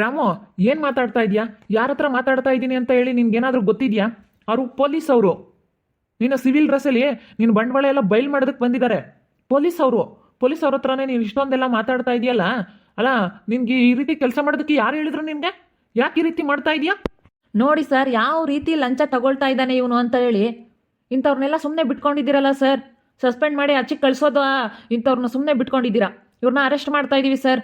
ರಾಮು, ಏನು ಮಾತಾಡ್ತಾ ಇದೀಯಾ? ಯಾರ ಹತ್ರ ಮಾತಾಡ್ತಾ ಇದ್ದೀನಿ ಅಂತ ಹೇಳಿ ನಿನ್ಗೇನಾದ್ರೂ ಗೊತ್ತಿದ್ಯಾ? ಅವರು ಪೊಲೀಸ್ ಅವರು ನಿನ್ನ ಸಿವಿಲ್ ಡ್ರೆಸ್ಸಲ್ಲಿ ನೀನು ಬಂಡವಾಳ ಎಲ್ಲ ಬಯಲು ಮಾಡೋದಕ್ಕೆ ಬಂದಿದ್ದಾರೆ. ಪೊಲೀಸ್ ಅವರು ಪೊಲೀಸ್ ಅವ್ರ ಹತ್ರನೇ ನೀನು ಇಷ್ಟೊಂದೆಲ್ಲ ಮಾತಾಡ್ತಾ ಇದೆಯಲ್ಲ? ಅಲ್ಲ, ನಿನ್ಗೆ ಈ ರೀತಿ ಕೆಲಸ ಮಾಡೋದಕ್ಕೆ ಯಾರು ಹೇಳಿದ್ರು ನಿಮಗೆ ಯಾಕೆ ಈ ರೀತಿ ಮಾಡ್ತಾ ಇದೀಯಾ? ನೋಡಿ ಸರ್, ಯಾವ ರೀತಿ ಲಂಚ ತಗೊಳ್ತಾ ಇದ್ದಾನೆ ಇವನು ಅಂತ ಹೇಳಿ. ಇಂಥವ್ರನ್ನೆಲ್ಲ ಸುಮ್ಮನೆ ಬಿಟ್ಕೊಂಡಿದ್ದೀರಲ್ಲ ಸರ್. ಸಸ್ಪೆಂಡ್ ಮಾಡಿ ಆಚೆಗೆ ಕಳಿಸೋದು ಇಂಥವ್ರನ್ನ ಸುಮ್ಮನೆ ಬಿಟ್ಕೊಂಡಿದ್ದೀರಾ? ಇವ್ರನ್ನ ಅರೆಸ್ಟ್ ಮಾಡ್ತಾ ಇದ್ದೀವಿ ಸರ್.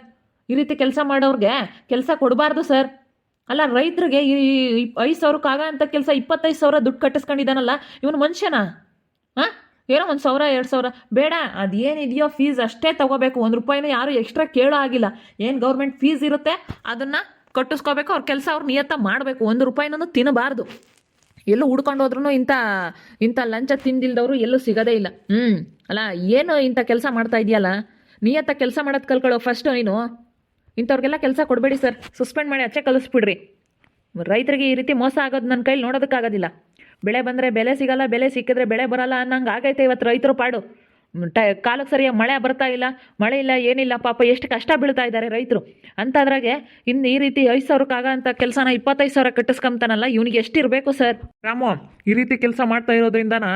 ಈ ರೀತಿ ಕೆಲಸ ಮಾಡೋರಿಗೆ ಕೆಲಸ ಕೊಡಬಾರ್ದು ಸರ್. ಅಲ್ಲ, ರೈತರಿಗೆ ಈ ಐದು ಸಾವಿರಕ್ಕಾಗ ಅಂತ ಕೆಲಸ ಇಪ್ಪತ್ತೈದು ಸಾವಿರ ದುಡ್ಡು ಕಟ್ಟಿಸ್ಕೊಂಡಿದ್ದಾನಲ್ಲ, ಇವನು ಮನುಷ್ಯನ? ಹಾಂ? ಏನೋ ಒಂದು ಸಾವಿರ, ಎರಡು ಸಾವಿರ. ಬೇಡ, ಅದೇನಿದೆಯೋ ಫೀಸ್ ಅಷ್ಟೇ ತಗೋಬೇಕು. ಒಂದು ರೂಪಾಯಿನ ಯಾರು ಎಕ್ಸ್ಟ್ರಾ ಕೇಳೋ ಆಗಿಲ್ಲ. ಏನು ಗೌರ್ಮೆಂಟ್ ಫೀಸ್ ಇರುತ್ತೆ, ಅದನ್ನು ಕಟ್ಟಿಸ್ಕೋಬೇಕು. ಅವ್ರ ಕೆಲಸ ಅವ್ರು ನಿಯತ್ತ ಮಾಡಬೇಕು. ಒಂದು ರೂಪಾಯಿನೂ ತಿನ್ನಬಾರ್ದು. ಎಲ್ಲೂ ಹುಡ್ಕೊಂಡು ಹೋದ್ರೂ ಇಂಥ ಇಂಥ ಲಂಚ ತಿಂದಿಲ್ದವರು ಎಲ್ಲೂ ಸಿಗೋದೇ ಇಲ್ಲ. ಹ್ಞೂ ಅಲ್ಲ, ಏನು ಇಂಥ ಕೆಲಸ ಮಾಡ್ತಾ ಇದೆಯಲ್ಲ? ನಿಯತ್ತ ಕೆಲಸ ಮಾಡೋದು ಕಲ್ಕೊಳ್ಳೋ ಫಸ್ಟು ನೀನು. ಇಂಥವ್ರಿಗೆಲ್ಲ ಕೆಲಸ ಕೊಡಬೇಡಿ ಸರ್. ಸಸ್ಪೆಂಡ್ ಮಾಡಿ ಅಚ್ಚೆ ಕಲಿಸ್ಬಿಡ್ರಿ. ರೈತರಿಗೆ ಈ ರೀತಿ ಮೋಸ ಆಗೋದು ನನ್ನ ಕೈಲಿ ನೋಡೋದಕ್ಕಾಗೋದಿಲ್ಲ ಬೆಳೆ ಬಂದರೆ ಬೆಲೆ ಸಿಗಲ್ಲ, ಬೆಲೆ ಸಿಕ್ಕಿದ್ರೆ ಬೆಳೆ ಬರಲ್ಲ ಅನ್ನಂಗೆ ಆಗೈತೆ ಇವತ್ತು ರೈತರು ಪಾಡು. ಟ ಕಾಲಕ್ಕೆ ಸರಿಯಾಗಿ ಮಳೆ ಬರ್ತಾ ಇಲ್ಲ, ಮಳೆ ಇಲ್ಲ, ಏನಿಲ್ಲ, ಪಾಪ ಎಷ್ಟು ಕಷ್ಟ ಬೀಳ್ತಾ ಇದ್ದಾರೆ ರೈತರು. ಅಂಥದ್ರಾಗೆ ಇನ್ನು ಈ ರೀತಿ ಐದು ಸಾವಿರಕ್ಕಾಗೋ ಅಂತ ಕೆಲಸನ ಇಪ್ಪತ್ತೈದು ಸಾವಿರ ಕಟ್ಟಿಸ್ಕೊಂತಾನಲ್ಲ ಇವನಿಗೆ ಎಷ್ಟಿರಬೇಕು ಸರ್? ರಾಮು, ಈ ರೀತಿ ಕೆಲಸ ಮಾಡ್ತಾ ಇರೋದ್ರಿಂದನ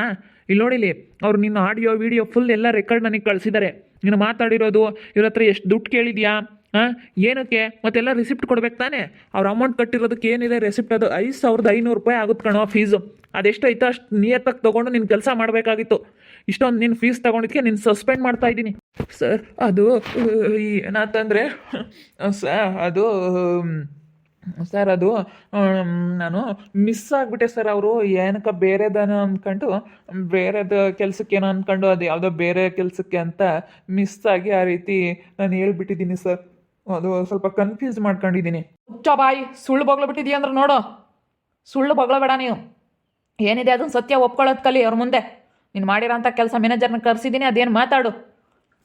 ಇಲ್ಲಿ ನೋಡಿಲಿ, ಅವ್ರು ನಿನ್ನ ಆಡಿಯೋ, ವಿಡಿಯೋ ಫುಲ್ ಎಲ್ಲ ರೆಕಾರ್ಡ್ ನನಗೆ ಕಳಿಸಿದ್ದಾರೆ ನೀನು ಮಾತಾಡಿರೋದು, ಇವ್ರ ಹತ್ರ ಎಷ್ಟು ದುಡ್ಡು ಕೇಳಿದ್ಯಾ? ಹಾಂ ಏನಕ್ಕೆ? ಮತ್ತೆಲ್ಲ ರಿಸಿಪ್ಟ್ ಕೊಡ್ಬೇಕು ತಾನೇ? ಅವ್ರ ಅಮೌಂಟ್ ಕಟ್ಟಿರೋದಕ್ಕೆ ಏನಿದೆ? ರೆಸಿಪ್ಟ್ ಅದು ಐದು ಸಾವಿರದ ಐನೂರು ರೂಪಾಯಿ ಆಗುತ್ತೆ ಕಣೋ ಫೀಸು ಅದೆಷ್ಟು ಐತೋ ಅಷ್ಟು ನಿಯತ್ತಾಗಿ ತೊಗೊಂಡು ನಿನ್ನ ಕೆಲಸ ಮಾಡಬೇಕಾಗಿತ್ತು. ಇಷ್ಟೊಂದು ನಿನ್ನ ಫೀಸ್ ತೊಗೊಂಡಿದ್ದಕ್ಕೆ ನೀನು ಸಸ್ಪೆಂಡ್ ಮಾಡ್ತಾ ಇದ್ದೀನಿ. ಸರ್ ಅದು ಏನಾತಂದರೆ ಸರ್ ಅದು ಸರ್ ಅದು ನಾನು ಮಿಸ್ ಆಗಿಬಿಟ್ಟೆ ಸರ್ ಅವರು. ಏನಕ್ಕ ಬೇರೆದನ ಅಂದ್ಕೊಂಡು ಬೇರೆದು ಕೆಲಸಕ್ಕೇನೋ ಅಂದ್ಕೊಂಡು ಅದು ಯಾವುದೋ ಬೇರೆ ಕೆಲಸಕ್ಕೆ ಅಂತ ಮಿಸ್ ಆಗಿ ಆ ರೀತಿ ನಾನು ಹೇಳ್ಬಿಟ್ಟಿದ್ದೀನಿ ಸರ್ ಅದು ಸ್ವಲ್ಪ ಕನ್ಫ್ಯೂಸ್ ಮಾಡ್ಕೊಂಡಿದ್ದೀನಿ. ಹುಚ್ಚ ಬಾಯಿ ಸುಳ್ಳು ಬಗ್ಲಬಿಟ್ಟಿದೀಯ ಅಂದ್ರೆ ನೋಡು. ಸುಳ್ಳು ಬಗ್ಲಬೇಡ ನೀವು ಏನಿದೆ ಅದನ್ನ ಸತ್ಯ ಒಪ್ಕೊಳ್ಳೋದು ಕಲಿ ಅವ್ರ ಮುಂದೆ. ನೀನು ಮಾಡಿರೋಂಥ ಕೆಲಸ ಮ್ಯಾನೇಜರ್ನ ಕರೆಸಿದ್ದೀನಿ ಅದೇನು ಮಾತಾಡು.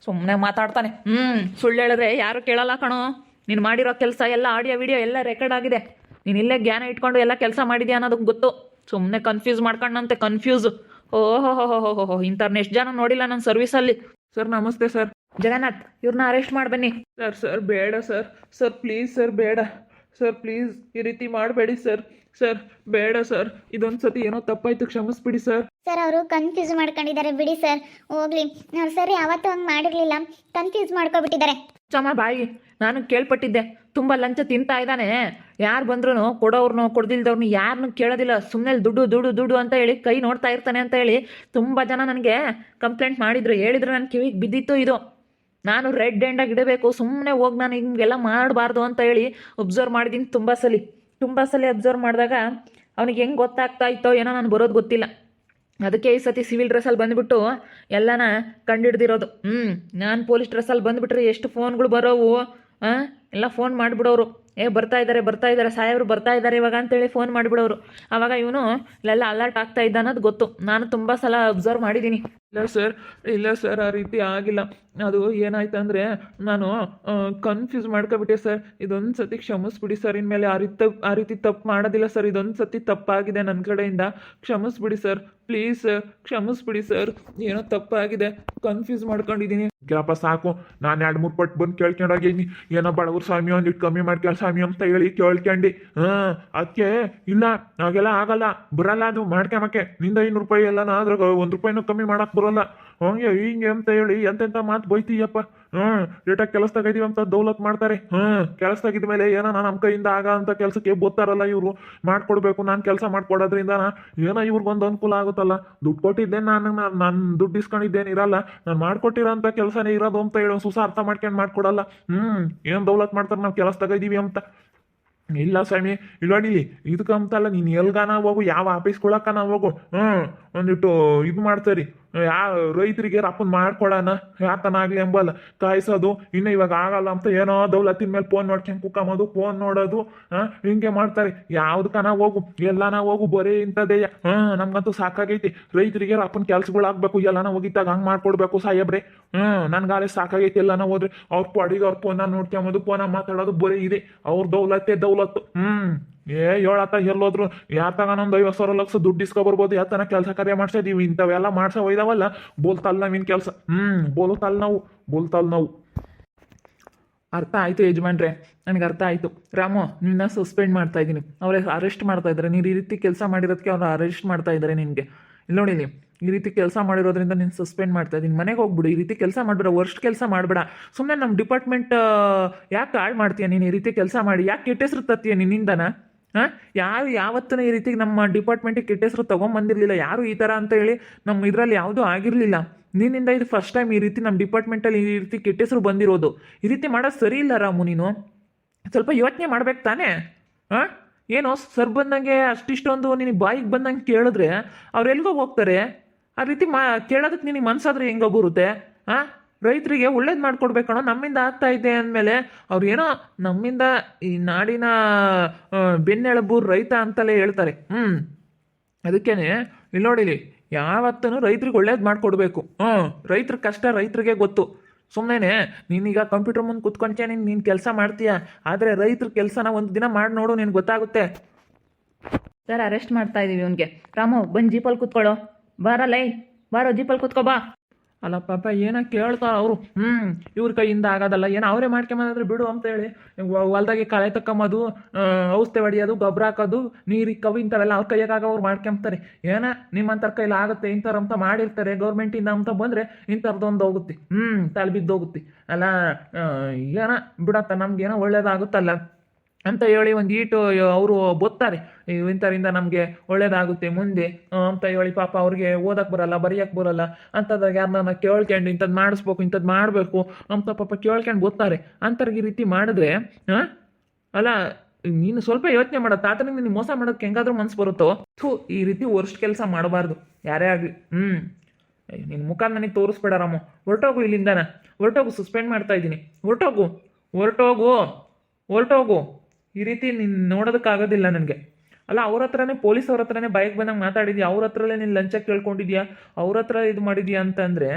ಸುಮ್ಮನೆ ಮಾತಾಡ್ತಾನೆ. ಹ್ಞೂ ಸುಳ್ಳು ಹೇಳಿದ್ರೆ ಯಾರು ಕೇಳಲ್ಲ ಕಣೋ. ನೀನು ಮಾಡಿರೋ ಕೆಲಸ ಎಲ್ಲ ಆಡಿಯೋ ವಿಡಿಯೋ ಎಲ್ಲ ರೆಕಾರ್ಡ್ ಆಗಿದೆ. ನೀನು ಇಲ್ಲೇ ಜ್ಞಾನ ಇಟ್ಕೊಂಡು ಎಲ್ಲ ಕೆಲಸ ಮಾಡಿದ್ಯಾ ಅನ್ನೋದಕ್ಕೆ ಗೊತ್ತು. ಸುಮ್ಮನೆ ಕನ್ಫ್ಯೂಸ್ ಮಾಡ್ಕೊಂಡಂತೆ ಕನ್ಫ್ಯೂಸ್ ಓಹೋ ಹೋ ಹೋ ಹೋ ಹೋ ಇಂಥವ್ರನ್ನ ಎಷ್ಟು ಜನ ನೋಡಿಲ್ಲ ನನ್ನ ಸರ್ವಿಸಲ್ಲಿ ಸರ್ ನಮಸ್ತೆ ಸರ್ ಜಗನ್ನಾಥ್ ಇವ್ರನ್ನ ಅರೆಸ್ಟ್ ಮಾಡಿ ಬನ್ನಿ. ಸರ್ ಸರ್ ಬೇಡ ಸರ್. ಸರ್ ಪ್ಲೀಸ್ ಸರ್ ಬೇಡ. ಸರ್ ಪ್ಲೀಸ್ ಈ ರೀತಿ ಮಾಡಬೇಡಿ ಸರ್. ಸರ್ ಬೇಡ ಸರ್. ಇದೊಂದು ಸತಿ ಏನೋ ತಪ್ಪಾಯ್ತು ಕ್ಷಮಿಸ್ಬಿಡಿ ಸರ್. ಸರ್ ಅವರು ಕನ್ಫ್ಯೂಸ್ ಮಾಡ್ಕೊಂಡಿದ್ದಾರೆ. ಬಿಡಿ ಸರ್ ಹೋಗ್ಲಿ. ಅವ್ರು ಸರ್ ಯಾವತ್ತೂ ಹಂಗೆ ಮಾಡಿರಲಿಲ್ಲ. ಕನ್ಫ್ಯೂಸ್ ಮಾಡ್ಕೊಬಿಟ್ಟಿದ್ದಾರೆ. ಚಮ್ಮ ಬಾಯಿ ನಾನು ಕೇಳ್ಪಟ್ಟಿದ್ದೆ. ತುಂಬ ಲಂಚ ತಿಂತಾ ಇದ್ದಾನೆ. ಯಾರು ಬಂದ್ರು ಕೊಡೋರ್ನು ಕೊಡ್ದಿಲ್ದವ್ರನ್ನ ಯಾರನ್ನು ಕೇಳೋದಿಲ್ಲ. ಸುಮ್ಮನೆ ದುಡ್ಡು ದುಡ್ಡು ದುಡ್ಡು ಅಂತ ಹೇಳಿ ಕೈ ನೋಡ್ತಾ ಇರ್ತಾನೆ ಅಂತ ಹೇಳಿ ತುಂಬ ಜನ ನನಗೆ ಕಂಪ್ಲೇಂಟ್ ಮಾಡಿದ್ರು. ಹೇಳಿದ್ರು ನನ್ನ ಕಿವಿಗೆ ಬಿದ್ದಿತ್ತು ಇದು. ನಾನು ರೆಡ್ ಎಂಡಾಗಿ ಇಡಬೇಕು ಸುಮ್ಮನೆ ಹೋಗಿ ನಾನು ಹಿಂಗೆಲ್ಲ ಮಾಡಬಾರ್ದು ಅಂತ ಹೇಳಿ ಒಬ್ಸರ್ವ್ ಮಾಡಿದ್ದೀನಿ ತುಂಬ ಸಲ. ತುಂಬ ಸಲ ಅಬ್ಸರ್ವ್ ಮಾಡಿದಾಗ ಅವ್ನಿಗೆ ಹೆಂಗೆ ಗೊತ್ತಾಗ್ತಾ ಇತ್ತೋ ಏನೋ ನಾನು ಬರೋದು ಗೊತ್ತಿಲ್ಲ. ಅದಕ್ಕೆ ಈ ಸತಿ ಸಿವಿಲ್ ಡ್ರೆಸ್ಸಲ್ಲಿ ಬಂದುಬಿಟ್ಟು ಎಲ್ಲನ ಕಂಡಿಡ್ದಿರೋದು. ಹ್ಞೂ ನಾನು ಪೊಲೀಸ್ ಡ್ರೆಸ್ಸಲ್ಲಿ ಬಂದುಬಿಟ್ರೆ ಎಷ್ಟು ಫೋನ್ಗಳು ಬರೋವು ಹಾಂ ಎಲ್ಲ ಫೋನ್ ಮಾಡಿಬಿಡೋರು. ಏ ಬರ್ತಾ ಇದ್ದಾರೆ ಬರ್ತಾ ಇದ್ದಾರೆ ಸಾಹೇಬ್ರು ಬರ್ತಾ ಇದ್ದಾರೆ ಇವಾಗ ಅಂತೇಳಿ ಫೋನ್ ಮಾಡಿಬಿಡೋರು. ಆವಾಗ ಇವನು ಇಲ್ಲೆಲ್ಲ ಅಲರ್ಟ್ ಆಗ್ತಾ ಇದ್ದ ಅನ್ನೋದು ಗೊತ್ತು. ನಾನು ತುಂಬ ಸಲ ಅಬ್ಸರ್ವ್ ಮಾಡಿದ್ದೀನಿ ಇಲ್ಲ ಸರ್ ಇಲ್ಲ ಸರ್ ಆ ರೀತಿ ಆಗಿಲ್ಲ. ಅದು ಏನಾಯ್ತು ಅಂದರೆ ನಾನು ಕನ್ಫ್ಯೂಸ್ ಮಾಡ್ಕೊಬಿಟ್ಟೆ ಸರ್ ಇದೊಂದು ಸತಿ ಕ್ಷಮಿಸ್ಬಿಡಿ ಸರ್ ಇನ್ಮೇಲೆ ಆ ರೀತಿ ತಪ್ಪು ಆ ರೀತಿ ತಪ್ಪು ಮಾಡೋದಿಲ್ಲ ಸರ್ ಇದೊಂದು ಸತಿ ತಪ್ಪಾಗಿದೆ ನನ್ನ ಕಡೆಯಿಂದ. ಕ್ಷಮಿಸ್ಬಿಡಿ ಸರ್ ಪ್ಲೀಸ್ ಸರ್ ಕ್ಷಮಿಸ್ಬಿಡಿ ಸರ್ ಏನೋ ತಪ್ಪಾಗಿದೆ. ಕನ್ಫ್ಯೂಸ್ ಮಾಡ್ಕೊಂಡಿದ್ದೀನಿ ಕೇಳಪ್ಪ ಸಾಕು. ನಾನು ಎರಡು ಮೂರು ಪಟ್ಟು ಬಂದು ಕೇಳ್ಕೊಂಡೋಗಿದ್ದೀನಿ ಏನೋ ಬಡವ್ರ ಸ್ವಾಮಿ ಒಂದಿಟ್ಟು ಕಮ್ಮಿ ಮಾಡ್ಕೊಳ್ಳ ಸ್ವಾಮಿ ಅಂತ ಹೇಳಿ ಕೇಳ್ಕೊಂಡು. ಹಾಂ ಅದಕ್ಕೆ ಇಲ್ಲ, ಹಾಗೆಲ್ಲ ಆಗಲ್ಲ. ಬರಲ್ಲ ಅದು ಮಾಡ್ಕೊಂಬಕ್ಕೆ ನಿಂದ ಐನೂರು ರೂಪಾಯಿ ಎಲ್ಲ ಅದ್ರಾಗ ಒಂದು ರೂಪಾಯಿನೂ ಕಮ್ಮಿ ಮಾಡಕ್ಕೆ ಬರೋಲ್ಲ. ಹಂಗೆ ಹಿಂಗೆ ಅಂತ ಹೇಳಿ ಎಂತೆಂಥ ಮಾತು ಬೈತೀಯಪ್ಪ. ರೇಟಾಗಿ ಕೆಲಸದಾಗ ಇದೀವಿ ಅಂತ ದೌಲತ್ ಮಾಡ್ತಾರೆ. ಹ್ಮ್ ಕೆಲಸದಾಗಿದ್ದ ಮೇಲೆ ಏನೋ ನಮ್ಮ ಕೈಯಿಂದ ಆಗ ಅಂತ ಕೆಲಸಕ್ಕೆ ಬೋತಾರಲ್ಲ ಇವರು. ಮಾಡ್ಕೊಡ್ಬೇಕು, ನಾನು ಕೆಲಸ ಮಾಡ್ಕೊಡೋದ್ರಿಂದ ಏನೋ ಇವ್ರಿಗೊಂದು ಅನುಕೂಲ ಆಗುತ್ತಲ್ಲ. ದುಡ್ಡು ಕೊಟ್ಟಿದ್ದೆ ನಾನು ನಾನು ದುಡ್ಡು ಇಸ್ಕೊಂಡಿದ್ದೇನೆ ಇರಲ್ಲ. ನಾನು ಅಂತ ಕೆಲಸನೇ ಇರೋದು ಅಂತ ಹೇಳೋ ಸುಸ ಅರ್ಥ ಮಾಡ್ಕೊಂಡು ಮಾಡ್ಕೊಡಲ್ಲ. ಹ್ಮ್ ಏನು ದೌಲತ್ ಮಾಡ್ತಾರೆ ನಾವು ಕೆಲಸದಾಗ ಇದೀವಿ ಅಂತ. ಇಲ್ಲ ಸ್ವಾಮಿ ಇಲ್ಲೋಡಿಲಿ ಇದಕ್ಕಂತಲ್ಲ ನೀನು ಎಲ್ಗಾನ ಹೋಗು, ಯಾವ ಆಫೀಸ್ಗೊಳಕನ ಹೋಗು. ಹ್ಞೂ, ಒಂದಿಟ್ಟು ಇದು ಮಾಡ್ತಾರೆ ಯಾವ ರೈತರಿಗೆ ರಪ್ಪನ್ ಮಾಡ್ಕೊಡೋಣ ಯಾತನ ಆಗ್ಲಿ ಎಂಬಲ್ಲ ಕಾಯಿಸೋದು, ಇನ್ನು ಇವಾಗ ಆಗಲ್ಲ ಅಂತ ಏನೋ ದೌಲತ್ತಿನ ಮೇಲೆ ಫೋನ್ ನೋಡ್ಕೊಂಡು ಕುಕ್ಕಂಬೋದು ಫೋನ್ ನೋಡೋದು ಹಿಂಗೆ ಮಾಡ್ತಾರೆ. ಯಾವ್ದಕ್ಕನ ಹೋಗು, ಎಲ್ಲಾನ ಹೋಗು, ಬರೀ ಇಂಥದ್ದೇ. ಹಾಂ ನಮ್ಗಂತೂ ಸಾಕಾಗೈತಿ. ರೈತರಿಗೆ ರಪ್ಪನ ಕೆಲ್ಸಗಳು ಆಗ್ಬೇಕು ಎಲ್ಲಾನ ಹೋಗಿದ್ದಾಗ ಹಂಗೆ ಮಾಡ್ಕೊಡ್ಬೇಕು ಸಾಹೇಬ್ರೆ. ಹ್ಞೂ ನನ್ಗಾಲೆ ಸಾಕಾಗೈತಿ ಎಲ್ಲಾನ ಹೋದ್ರೆ. ಅವ್ರ ಪಾಡಿಗೆ ಅವ್ರ ಫೋನ ನೋಡ್ಕೊಂಬೋದು ಫೋನ ಮಾತಾಡೋದು, ಬರೀ ಇದೆ. ಅವ್ರ ದೌಲತ್ತೇ ದೌಲತ್ತು. ಹ್ಮ್. ಏ ಹೇಳತ್ತ ಎಲ್ಲೋದ್ರು? ಯಾತಾಗ ನಮ್ದು ಐವತ್ತು ಸಾವಿರ ಲಕ್ಷ ದುಡ್ಡು ಇಸ್ಕೊಬರ್ಬೋದು ಯಾತನ ಕೆಲಸ ಕಾರ್ಯ ಮಾಡ್ಸಿದೀವಿ ಇಂಥವೆಲ್ಲ ಮಾಡ್ಸೋ ಒಯ್ದಾವಲ್ಲ? ಬೋಲ್ತಲ್ಲ ನಮ್ಮಿನ ಕೆಲಸ. ಹ್ಮ್ ಬೋಲ್ತಲ್ ನಾವು ಬೋಲ್ತಲ್ ನಾವು. ಅರ್ಥ ಆಯಿತು ಯಜಮಾನ್ರೆ. ನನಗೆ ಅರ್ಥ ಆಯಿತು. ರಾಮು, ನಿನ್ನ ಸಸ್ಪೆಂಡ್ ಮಾಡ್ತಾ ಇದ್ದೀನಿ ಅವರೇ ಅರೆಸ್ಟ್ ಮಾಡ್ತಾ ಇದ್ದಾರೆ ನೀನು ಈ ರೀತಿ ಕೆಲಸ ಮಾಡಿರೋದಕ್ಕೆ ಅವ್ರು ಅರೆಸ್ಟ್ ಮಾಡ್ತಾ ಇದ್ದಾರೆ ನಿನಗೆ. ಇಲ್ಲಿ ನೋಡಿ ನೀವು ಈ ರೀತಿ ಕೆಲಸ ಮಾಡಿರೋದ್ರಿಂದ ನೀನು ಸಸ್ಪೆಂಡ್ ಮಾಡ್ತಾ ಇದ್ದೀನಿ ಮನೆಗೆ ಹೋಗ್ಬಿಡು. ಈ ರೀತಿ ಕೆಲಸ ಮಾಡ್ಬೇಡ. ವರ್ಷ ಕೆಲಸ ಮಾಡಬೇಡ. ಸುಮ್ಮನೆ ನಮ್ಮ ಡಿಪಾರ್ಟ್ಮೆಂಟ್ ಯಾಕೆ ಹಾಳು ಮಾಡ್ತೀಯ ನೀನು? ಈ ರೀತಿ ಕೆಲಸ ಮಾಡಿ. ಯಾಕೆ ಕೆಟ್ಟ ಹೆಸರು ತತ್ತೀಯ ನಿನ್ನಿಂದನ ಹಾಂ? ಯಾರು ಯಾವತ್ತೂ ಈ ರೀತಿ ನಮ್ಮ ಡಿಪಾರ್ಟ್ಮೆಂಟಿಗೆ ಕೆಟ್ಟ ಹೆಸರು ತೊಗೊಂಬಂದಿರಲಿಲ್ಲ? ಯಾರು ಈ ಥರ ಅಂತ ಹೇಳಿ ನಮ್ಮ ಇದರಲ್ಲಿ ಯಾವುದೂ ಆಗಿರಲಿಲ್ಲ. ನಿನ್ನಿಂದ ಇದು ಫಸ್ಟ್ ಟೈಮ್ ಈ ರೀತಿ ನಮ್ಮ ಡಿಪಾರ್ಟ್ಮೆಂಟಲ್ಲಿ ಈ ರೀತಿ ಕೆಟ್ಟ ಹೆಸರು ಬಂದಿರೋದು. ಈ ರೀತಿ ಮಾಡೋದು ಸರಿ ಇಲ್ಲ ರಾಮು ನೀನು. ಸ್ವಲ್ಪ ಯೋಚನೆ ಮಾಡ್ಬೇಕು ತಾನೇ? ಹಾಂ? ಏನೋ ಸರ್ ಬಂದಂಗೆ ಅಷ್ಟಿಷ್ಟೊಂದು ನಿನಗೆ ಬಾಯಿಗೆ ಬಂದಂಗೆ ಕೇಳಿದ್ರೆ ಅವ್ರು ಎಲ್ಗೋ ಹೋಗ್ತಾರೆ. ಆ ರೀತಿ ಮಾ ಕೇಳೋದಕ್ಕೆ ನಿನಗೆ ಮನಸ್ಸಾದ್ರೆ ಹೆಂಗೋ ಬರುತ್ತೆ? ಹಾಂ? ರೈತರಿಗೆ ಒಳ್ಳೇದು ಮಾಡ್ಕೊಡ್ಬೇಕಣೋ ನಮ್ಮಿಂದ ಆಗ್ತಾ ಇದೆ ಅಂದಮೇಲೆ ಅವ್ರು ಏನೋ ನಮ್ಮಿಂದ ಈ ನಾಡಿನ ಬೆನ್ನೆಲುಬು ರೈತ ಅಂತಲೇ ಹೇಳ್ತಾರೆ. ಹ್ಞೂ ಅದಕ್ಕೇ ಇಲ್ಲಿ ನೋಡಿಲಿ ಯಾವತ್ತೂ ರೈತರಿಗೆ ಒಳ್ಳೇದು ಮಾಡಿಕೊಡ್ಬೇಕು. ಹ್ಞೂ ರೈತರ ಕಷ್ಟ ರೈತರಿಗೆ ಗೊತ್ತು. ಸುಮ್ಮನೆ ನೀನೀಗ ಕಂಪ್ಯೂಟರ್ ಮುಂದೆ ಕುತ್ಕೊಂಡೆ ನೀನು ನೀನು ಕೆಲಸ ಮಾಡ್ತೀಯ? ಆದರೆ ರೈತರ ಕೆಲಸನ ಒಂದು ದಿನ ಮಾಡಿ ನೋಡು, ನಿನ್ಗೆ ಗೊತ್ತಾಗುತ್ತೆ. ಸರ್, ಅರೆಸ್ಟ್ ಮಾಡ್ತಾ ಇದ್ದೀವಿ ಇವನಿಗೆ. ರಾಮು, ಬಂದು ಜೀಪಲ್ಲಿ ಕೂತ್ಕೊಳ್ಳೋ ಬಾರಲ್ಲೇ ಬಾರೋ ಜೀಪಲ್ಲಿ ಕೂತ್ಕೋ, ಬಾ. ಅಲ್ಲ ಪಾಪ ಏನೋ ಕೇಳ್ತಾರ ಅವರು? ಹ್ಞೂ ಇವ್ರ ಕೈಯಿಂದ ಆಗೋದಲ್ಲ. ಏನೋ ಅವರೇ ಮಾಡ್ಕೊಂಬಂದ್ರೆ ಬಿಡು ಅಂತ ಹೇಳಿ. ಹೊಲ್ದಾಗೆ ಕಳೆ ತಕೊಂಬೋದು ಔಷಧಿ ಹೊಡಿಯೋದು, ಗೊಬ್ಬರ ಹಾಕೋದು ನೀರಿಗೆ ಕವಿ ಇಂಥವೆಲ್ಲ ಅವ್ರ ಕೈಯಾಗ ಅವ್ರು ಮಾಡ್ಕೊಂಬ್ತಾರೆ. ಏನ ನಿಮ್ಮಂಥರ ಕೈಲಿ ಆಗುತ್ತೆ, ಇಂಥವ್ರು ಅಂತ ಮಾಡಿರ್ತಾರೆ, ಗೌರ್ಮೆಂಟಿಂದ ಅಂತ ಬಂದರೆ ಇಂಥವ್ರದ್ದೊಂದು ಹೋಗುತ್ತೆ. ಹ್ಞೂ ತಲೆ ಬಿದ್ದೋಗುತ್ತೆ ಅಲ್ಲ ಏನೋ ಬಿಡತ್ತ ನಮ್ಗೇನೋ ಒಳ್ಳೇದಾಗುತ್ತಲ್ಲ. ಅಂತ ಹೇಳಿ ಒಂದು ಈಟು ಅವರು ಬೊತ್ತಾರೆ. ಇಂಥರಿಂದ ನಮಗೆ ಒಳ್ಳೇದಾಗುತ್ತೆ, ಮುಂದೆ ಅಂತ ಹೇಳಿ ಪಾಪ ಅವ್ರಿಗೆ ಓದಕ್ಕೆ ಬರಲ್ಲ ಬರೆಯಕ್ಕೆ ಬರಲ್ಲ. ಅಂಥದ್ರಾಗ ಯಾರನ್ನ ಕೇಳ್ಕೊಂಡು ಇಂಥದ್ದು ಮಾಡಿಸ್ಬೇಕು ಇಂಥದ್ದು ಮಾಡಬೇಕು ಅಂತ ಪಾಪ ಕೇಳ್ಕೊಂಡು ಬೊತ್ತಾರೆ. ಅಂಥವ್ರಿಗೆ ಈ ರೀತಿ ಮಾಡಿದ್ರೆ ಹಾಂ ಅಲ್ಲ, ನೀನು ಸ್ವಲ್ಪ ಯೋಚನೆ ಮಾಡೋ. ತಾತನಿಗೆ ನೀನು ಮೋಸ ಮಾಡೋಕ್ಕೆ ಹೆಂಗಾದ್ರೂ ಮನ್ಸು ಬರುತ್ತೋ? ಥೂ, ಈ ರೀತಿ ವರ್ಸ್ಟ್ ಕೆಲಸ ಮಾಡಬಾರ್ದು. ಯಾರೇ ಆಗಲಿ ಹ್ಞೂ ನಿನ್ನ ಮುಖ ನನಗೆ ತೋರಿಸ್ಬೇಡ ರಾಮು. ಹೊರಟೋಗು ಇಲ್ಲಿಂದನ. ಹೊರಟೋಗು ಸಸ್ಪೆಂಡ್ ಮಾಡ್ತಾ ಇದ್ದೀನಿ. ಹೊರಟೋಗು. ಹೊರಟೋಗು. ಹೊರಟೋಗು. ಈ ರೀತಿ ನೀನು ನೋಡೋದಕ್ಕಾಗೋದಿಲ್ಲ ನನಗೆ. ಅಲ್ಲ, ಅವ್ರ ಹತ್ರನೇ, ಪೊಲೀಸ್ ಅವ್ರ ಹತ್ರನೇ ಬೈಕ್ ಬಂದಂಗೆ ಮಾತಾಡಿದ್ಯಾ? ಅವ್ರ ಹತ್ರಲೇ ನೀನು ಲಂಚ ಕೇಳ್ಕೊಂಡಿದ್ಯಾ? ಅವ್ರ ಹತ್ರ ಇದು ಮಾಡಿದ್ಯಾ ಅಂತಂದರೆ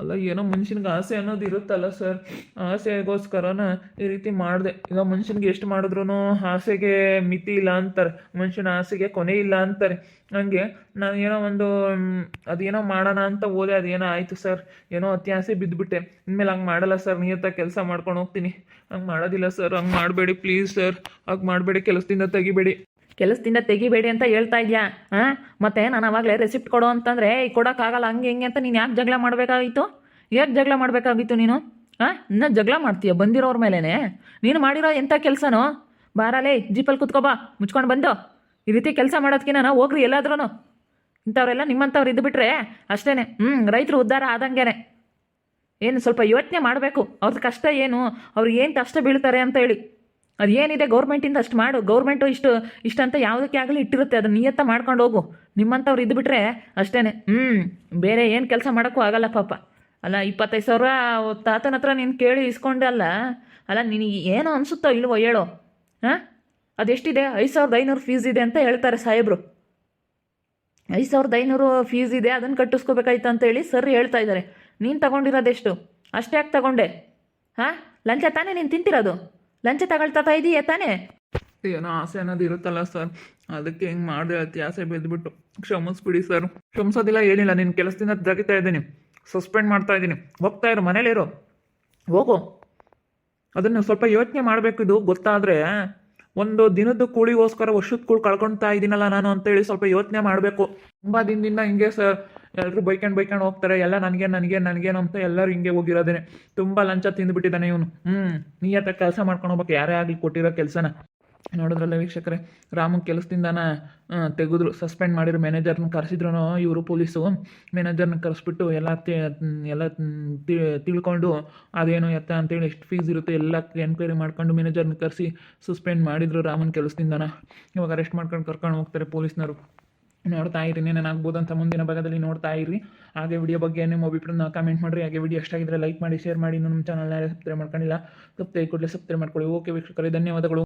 ಅಲ್ಲ, ಏನೋ ಮನುಷ್ಯನಿಗೆ ಆಸೆ ಅನ್ನೋದು ಇರುತ್ತಲ್ಲ ಸರ್ ಆಸೆಗೋಸ್ಕರನ ಈ ರೀತಿ ಮಾಡಿದೆ. ಈಗ ಮನುಷ್ಯನಿಗೆ ಎಷ್ಟು ಮಾಡಿದ್ರು ಆಸೆಗೆ ಮಿತಿ ಇಲ್ಲ ಅಂತಾರೆ. ಮನುಷ್ಯನ ಆಸೆಗೆ ಕೊನೆ ಇಲ್ಲ ಅಂತಾರೆ. ಹಂಗೆ ನಾನು ಏನೋ ಒಂದು ಅದೇನೋ ಮಾಡೋಣ ಅಂತ ಹೋದೆ, ಅದೇನೋ ಆಯಿತು ಸರ್ ಏನೋ ಅತಿ ಆಸೆ ಬಿದ್ದುಬಿಟ್ಟೆ ಇನ್ಮೇಲೆ ಹಂಗೆ ಮಾಡಲ್ಲ ಸರ್ ನಿಯತ್ತಾಗಿ ಕೆಲಸ ಮಾಡ್ಕೊಂಡು ಹೋಗ್ತೀನಿ. ಹಂಗೆ ಮಾಡೋದಿಲ್ಲ ಸರ್ ಹಂಗೆ ಮಾಡಬೇಡಿ ಪ್ಲೀಸ್ ಸರ್ ಹಾಗೆ ಮಾಡಬೇಡಿ, ಕೆಲಸದಿಂದ ತೆಗಿಬೇಡಿ. ಕೆಲಸದಿಂದ ತೆಗಿಬೇಡಿ ಅಂತ ಹೇಳ್ತಾ ಇದೆಯಾ? ಹಾಂ ಮತ್ತೆ ನಾನು ಅವಾಗಲೇ ರೆಸಿಪ್ಟ್ ಕೊಡು ಅಂತಂದರೆ ಈಗ ಕೊಡೋಕ್ಕಾಗಲ್ಲ, ಹಂಗೆ ಹಿಂಗೆ ಅಂತ ನೀನು ಯಾಕೆ ಜಗಳ ಮಾಡಬೇಕಾಗಿತ್ತು? ಯಾಕೆ ಜಗಳ ಮಾಡಬೇಕಾಗಿತ್ತು ನೀನು? ಹಾಂ ಇನ್ನೂ ಜಗಳ ಮಾಡ್ತೀಯ ಬಂದಿರೋರ ಮೇಲೇ ನೀನು ಮಾಡಿರೋ ಎಂಥ ಕೆಲಸನೋ? ಬಾರಲೇ ಜೀಪಲ್ಲಿ ಕುತ್ಕೊಬಾ ಮುಚ್ಕೊಂಡು ಬಂದು. ಈ ರೀತಿ ಕೆಲಸ ಮಾಡೋದಕ್ಕಿಂತ ನಾವು ಹೋಗ್ರಿ ಎಲ್ಲಾದ್ರೂ ಇಂಥವ್ರೆಲ್ಲ ನಿಮ್ಮಂಥವ್ರು ಇದ್ದುಬಿಟ್ರೆ ಅಷ್ಟೇ ಹ್ಞೂ ರೈತರು ಉದ್ಧಾರ ಆದಂಗೆನೆ. ಏನು ಸ್ವಲ್ಪ ಯೋಚನೆ ಮಾಡಬೇಕು. ಅವ್ರದ್ದು ಕಷ್ಟ ಏನು? ಅವ್ರಿಗೆ ಏನು ಕಷ್ಟ ಬೀಳ್ತಾರೆ ಅಂತ ಹೇಳಿ. ಅದು ಏನಿದೆ ಗೌರ್ಮೆಂಟಿಂದ ಅಷ್ಟು ಮಾಡು. ಗೌರ್ಮೆಂಟು ಇಷ್ಟು, ಇಷ್ಟಂತ ಯಾವುದಕ್ಕೆ ಆಗಲಿ ಇಟ್ಟಿರುತ್ತೆ. ಅದನ್ನ ನಿಯತ್ತ ಮಾಡ್ಕೊಂಡು ಹೋಗು. ನಿಮ್ಮಂಥವ್ರು ಇದ್ದುಬಿಟ್ರೆ ಅಷ್ಟೇ ಹ್ಞೂ ಬೇರೆ ಏನು ಕೆಲಸ ಮಾಡೋಕ್ಕೂ ಆಗಲ್ಲ ಪಾಪ. ಅಲ್ಲ, ಇಪ್ಪತ್ತೈದು ಸಾವಿರ ತಾತನ ಹತ್ರ ನೀನು ಕೇಳಿ ಇಸ್ಕೊಂಡೆ ಅಲ್ಲ? ಅಲ್ಲ, ನಿನಗೆ ಏನೋ ಅನಿಸುತ್ತೋ ಇಲ್ವೋ ಹೇಳೋ? ಹಾಂ? ಅದೆಷ್ಟಿದೆ? ಐದು ಸಾವಿರದ ಐನೂರು ಫೀಸ್ ಇದೆ ಅಂತ ಹೇಳ್ತಾರೆ ಸಾಹೇಬರು. ಐದು ಸಾವಿರದ ಐನೂರು ಫೀಸ್ ಇದೆ, ಅದನ್ನು ಕಟ್ಟಿಸ್ಕೋಬೇಕಾಯ್ತು ಅಂತ ಹೇಳಿ ಸರ್ ಹೇಳ್ತಾ ಇದ್ದಾರೆ. ನೀನು ತಗೊಂಡಿರೋದೆಷ್ಟು? ಅಷ್ಟೇ ಯಾಕೆ ತಗೊಂಡೆ? ಹಾಂ? ಲಂಚ ತಾನೇ ನೀನು ತಿಂತಿರೋದು? ಲಂಚ ತಗೊಳ್ತಾ ಇದೀಯ ತಾನೆ? ಏನೋ ಆಸೆ ಅನ್ನೋದು ಇರುತ್ತಲ್ಲ ಸರ್. ಅದಕ್ಕೆ ಹಿಂಗೆ ಮಾಡಿದೆ ಅತಿ ಆಸೆ ಬಿದ್ದುಬಿಟ್ಟು ಕ್ಷಮಿಸ್ಬಿಡಿ ಸರ್. ಕ್ಷಮಿಸೋದಿಲ್ಲ, ಏನಿಲ್ಲ. ನಿನ್ನ ಕೆಲಸದಿಂದ ತೆಗಿತಾ ಇದ್ದೀನಿ. ಸಸ್ಪೆಂಡ್ ಮಾಡ್ತಾ ಇದ್ದೀನಿ. ಹೋಗ್ತಾ ಇರು ಮನೇಲಿರು ಹೋಗು. ಅದನ್ನು ಸ್ವಲ್ಪ ಯೋಚನೆ ಮಾಡಬೇಕು ಇದು ಗೊತ್ತಾದರೆ ಒಂದು ದಿನದ ಕೂಳಿಗೋಸ್ಕರ ವರ್ಷದ ಕೂಳು ಕಳ್ಕೊಳ್ತಾ ಇದ್ದೀನಲ್ಲ ನಾನು ಅಂತೇಳಿ ಸ್ವಲ್ಪ ಯೋಚನೆ ಮಾಡಬೇಕು. ತುಂಬ ದಿನದಿಂದ ಹಿಂಗೆ ಸರ್. ಎಲ್ಲರೂ ಬೈಕೊಂಡು ಬೈಕೊಂಡು ಹೋಗ್ತಾರೆ, ಎಲ್ಲ ನನಗೆ ನನಗೆ ನನಗೇನು ಅಂತ ಎಲ್ಲರೂ ಹಿಂಗೆ ಹೋಗಿರೋದೇನೆ. ತುಂಬ ಲಂಚ ತಿಂದುಬಿಟ್ಟಿದ್ದಾನೆ ಇವನು. ಹ್ಞೂ ನೀಯತ್ತ ಕೆಲಸ ಮಾಡ್ಕೊಂಡು ಹೋಗ್ಬೇಕು. ಯಾರೇ ಆಗಲಿ ಕೊಟ್ಟಿರೋ ಕೆಲಸನ. ನೋಡಿದ್ರಲ್ಲ ವೀಕ್ಷಕರೇ ರಾಮು ಕೆಲಸದಿಂದನ ತೆಗೆದ್ರು, ಸಸ್ಪೆಂಡ್ ಮಾಡಿರೋ ಮ್ಯಾನೇಜರ್ನ ಕರೆಸಿದ್ರು ಇವರು ಪೊಲೀಸು. ಮ್ಯಾನೇಜರ್ನ ಕರೆಸ್ಬಿಟ್ಟು ಎಲ್ಲ ಎಲ್ಲ ತಿಳ್ಕೊಂಡು ಅದೇನು ಎತ್ತ ಅಂತೇಳಿ ಎಷ್ಟು ಫೀಸ್ ಇರುತ್ತೆ ಎಲ್ಲ ಎನ್ಕ್ವೈರಿ ಮಾಡ್ಕೊಂಡು ಮ್ಯಾನೇಜರ್ನ ಕರೆಸಿ ಸಸ್ಪೆಂಡ್ ಮಾಡಿದ್ರು ರಾಮನ್ ಕೆಲಸದಿಂದನ. ಇವಾಗ ಅರೆಸ್ಟ್ ಮಾಡ್ಕೊಂಡು ಕರ್ಕೊಂಡು ಹೋಗ್ತಾರೆ ಪೊಲೀಸ್ನವರು. ನೋಡ್ತಾ ಇರಿ ಏನೇನಾಗ್ಬೋದು ಅಂತ ಮುಂದಿನ ಭಾಗದಲ್ಲಿ ನೋಡ್ತಾ ಇರಿ. ಹಾಗೆ ವಿಡಿಯೋ ಬಗ್ಗೆ ನಿಮ್ಮ ಅಭಿಪ್ರಾಯ ಕಾಮೆಂಟ್ ಮಾಡಿರಿ. ಹಾಗೆ ವಿಡಿಯೋ ಎಷ್ಟಾಗಿದ್ರೆ ಲೈಕ್ ಮಾಡಿ ಶೇರ್ ಮಾಡಿ. ನಮ್ಮ ಚಾನಲ್ನ ಸಬ್ಸ್ಕ್ರೈಬ್ ಮಾಡ್ಕೊಂಡಿಲ್ಲ ಸಬ್ಸ್ಕ್ರೈಬ್ ಕೂಡಲೇ ಸಬ್ಸ್ಕ್ರೈಬ್ ಮಾಡ್ಕೊಳ್ಳಿ. ಓಕೆ ವೀಕ್ಷಕರೇ, ಧನ್ಯವಾದಗಳು.